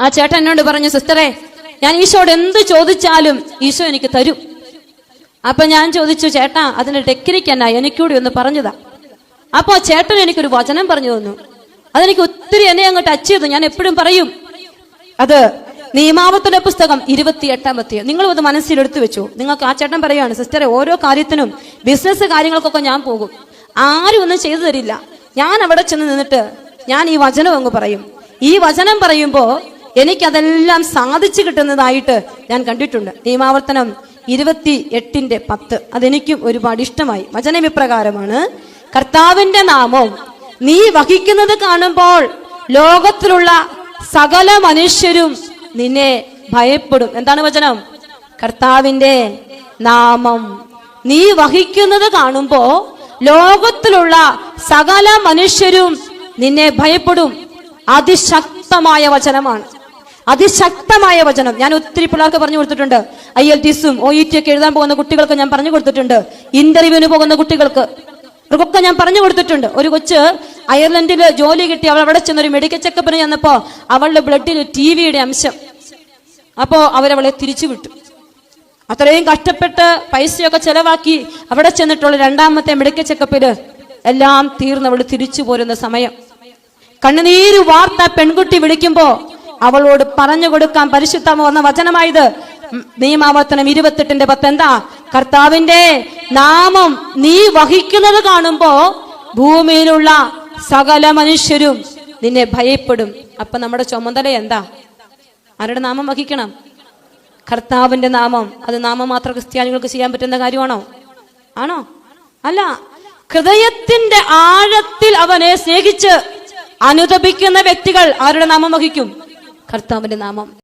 ആ ചേട്ടൻ എന്നോട് പറഞ്ഞു സിസ്റ്ററെ ഞാൻ ഈശോയോട് എന്ത് ചോദിച്ചാലും ഈശോ എനിക്ക് തരും. അപ്പൊ ഞാൻ ചോദിച്ചു ചേട്ടാ അതിന്റെ ടെക്നിക്ക് എന്നാ? എനിക്കൂടി ഒന്ന് പറഞ്ഞതാ. അപ്പോ ചേട്ടൻ എനിക്കൊരു വചനം പറഞ്ഞു തന്നു. അതെനിക്ക് ഒത്തിരി എന്നെ അങ്ങ് ടച്ച് ചെയ്തു. ഞാൻ എപ്പോഴും പറയും അത് നിയമാവത്തിന്റെ പുസ്തകം ഇരുപത്തി എട്ടാമത്തെ നിങ്ങൾ അത് മനസ്സിലെടുത്തു വെച്ചു. നിങ്ങൾക്ക് ആ ചേട്ടൻ പറയുകയാണ് സിസ്റ്ററെ ഓരോ കാര്യത്തിനും ബിസിനസ് കാര്യങ്ങൾക്കൊക്കെ ഞാൻ പോകും. ആരും ഒന്നും ചെയ്തു തരില്ല. ഞാൻ അവിടെ ചെന്ന് നിന്നിട്ട് ഞാൻ ഈ വചനം അങ്ങ് പറയും. ഈ വചനം പറയുമ്പോ എനിക്കതെല്ലാം സാധിച്ചു കിട്ടുന്നതായിട്ട് ഞാൻ കണ്ടിട്ടുണ്ട്. നിയമാവർത്തനം ഇരുപത്തി എട്ടിന്റെ പത്ത്. അതെനിക്കും ഒരുപാട് ഇഷ്ടമായി. വചനം ഇപ്രകാരമാണ്. കർത്താവിന്റെ നാമം നീ വഹിക്കുന്നത് കാണുമ്പോൾ ലോകത്തിലുള്ള സകല മനുഷ്യരും നിന്നെ ഭയപ്പെടും. എന്താണ് വചനം? കർത്താവിന്റെ നാമം നീ വഹിക്കുന്നത് കാണുമ്പോ ലോകത്തിലുള്ള സകല മനുഷ്യരും നിന്നെ ഭയപ്പെടും. അതിശക്തമായ വചനമാണ്. അതിശക്തമായ വചനം. ഞാൻ ഒത്തിരി പിള്ളേർക്ക് പറഞ്ഞു കൊടുത്തിട്ടുണ്ട്. ഐ എൽ ടിസും ഒ ഇ ടി ഒക്കെ എഴുതാൻ പോകുന്ന കുട്ടികൾക്ക് ഞാൻ പറഞ്ഞു കൊടുത്തിട്ടുണ്ട്. ഇന്റർവ്യൂവിന് പോകുന്ന കുട്ടികൾക്ക്. ഇവർക്കൊക്കെ ഞാൻ പറഞ്ഞു കൊടുത്തിട്ടുണ്ട്. ഒരു കൊച്ച് അയർലൻഡിൽ ജോലി കിട്ടി. അവൾ അവിടെ ചെന്നൊരു മെഡിക്കൽ ചെക്കപ്പിന് ചെന്നപ്പോ അവളുടെ ബ്ലഡിൽ ടി വിയുടെ അംശം. അപ്പോ അവരവളെ തിരിച്ചു വിട്ടു. അത്രയും കഷ്ടപ്പെട്ട് പൈസയൊക്കെ ചെലവാക്കി അവിടെ ചെന്നിട്ടുള്ള രണ്ടാമത്തെ മെഡിക്കൽ ചെക്കപ്പിൽ എല്ലാം തീർന്ന് അവൾ തിരിച്ചു പോരുന്ന സമയം. കണ്ണുനീര് വാർത്ത പെൺകുട്ടി വിളിക്കുമ്പോ അവളോട് പറഞ്ഞു കൊടുക്കാൻ പരിശുദ്ധം വന്ന വചനമായത് നിയമാവർത്തനം ഇരുപത്തെട്ടിന്റെ പത്ത് എന്താ കർത്താവിന്റെ നാമം നീ വഹിക്കുന്നത് കാണുമ്പോ ഭൂമിയിലുള്ള സകല മനുഷ്യരും നിന്നെ ഭയപ്പെടും. അപ്പൊ നമ്മുടെ ചുമതല എന്താ? ആരുടെ നാമം വഹിക്കണം? കർത്താവിന്റെ നാമം. അത് നാമം മാത്രം ക്രിസ്ത്യാനികൾക്ക് ചെയ്യാൻ പറ്റുന്ന കാര്യമാണോ? ആണോ? അല്ല. ഹൃദയത്തിന്റെ ആഴത്തിൽ അവനെ സ്നേഹിച്ച് അനുദപിക്കുന്ന വ്യക്തികൾ ആരുടെ നാമം വഹിക്കും? കർത്താവിന്റെ നാമം.